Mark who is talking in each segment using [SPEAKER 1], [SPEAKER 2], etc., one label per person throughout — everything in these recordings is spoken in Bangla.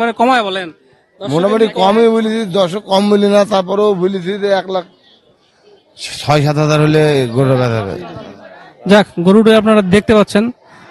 [SPEAKER 1] মানে কমায় বলেন।
[SPEAKER 2] মোটামুটি কমই বলেছি দশ কম বলি না তারপরেও বলেছি যে এক লাখ ছয় সাত হাজার হলে গরু
[SPEAKER 1] যাক গরুটা আপনারা দেখতে পাচ্ছেন।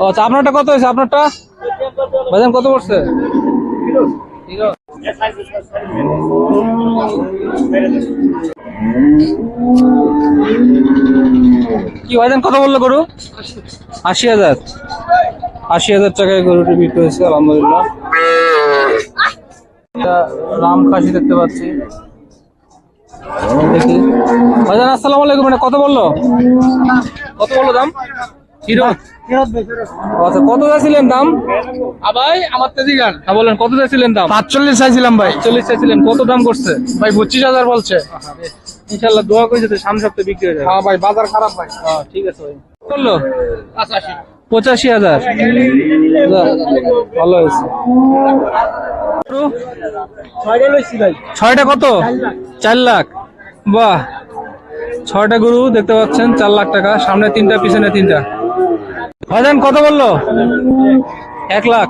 [SPEAKER 1] ও আচ্ছা আপনারটা কত হয়েছে? আপনারটা? বাজান কত পড়ছে? কি, ভাইজান, কত বলল গরু? আশি হাজার। আশি হাজার টাকায় গরুটি বিক্রি হয়েছে, আলহামদুলিল্লাহ। রাম খাসি দেখতে পাচ্ছি। দেখি ভাইজান আসসালামু আলাইকুম এটা কত বলল? কত বলল দাম? আচ্ছা কত চাইছিলেন দাম?
[SPEAKER 3] ভাই আমার তেজি গান।
[SPEAKER 1] বলেন কত চাইছিলেন দাম?
[SPEAKER 3] পাঁচচল্লিশ চাইছিলাম ভাই।
[SPEAKER 1] চল্লিশ চাইছিলেন কত দাম করছে?
[SPEAKER 3] ভাই পঁচিশ হাজার বলছে।
[SPEAKER 1] ইনশাল্লাহ দোয়া করেছে তো সামনে সপ্তাহে বিক্রি হয়ে যাবে
[SPEAKER 3] হ্যাঁ ভাই বাজার খারাপ ভাই।
[SPEAKER 1] হ্যাঁ ঠিক আছে ভাই। বলল? পঁচাশি। হাজার। ভালো হয়েছে।
[SPEAKER 3] ছয়টা লইছি ভাই।
[SPEAKER 1] ছয়টা কত? চার লাখ। বাহ। ছয়টা গরু দেখতে পাচ্ছেন চার লাখ টাকা। সামনে তিনটা পিছনে তিনটা। ভাইজান কত বলল? এক লাখ।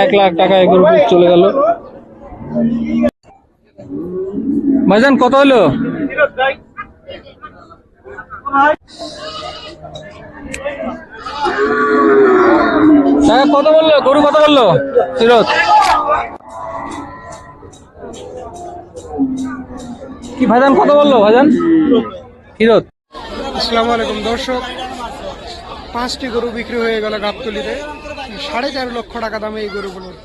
[SPEAKER 1] এক লাখ টাকা এই গরু চলে গেল। ভাইজান কত হলো? কত বলল? গরু কত বলল? ফিরত। কি ভাইজান কত বলল ভাইজান?
[SPEAKER 3] আসসালামু আলাইকুম, দর্শক। পাঁচটি গরু বিক্রি হয়ে গেল গাবতলিতে। সাড়ে চার লক্ষ টাকা দামে এই গরুগুলোর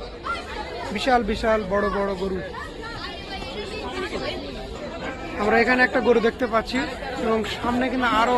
[SPEAKER 3] বিশাল বিশাল, বড় বড় গরু। আমরা এখানে একটা গরু দেখতে পাচ্ছি এবং সামনে কিন্তু আরও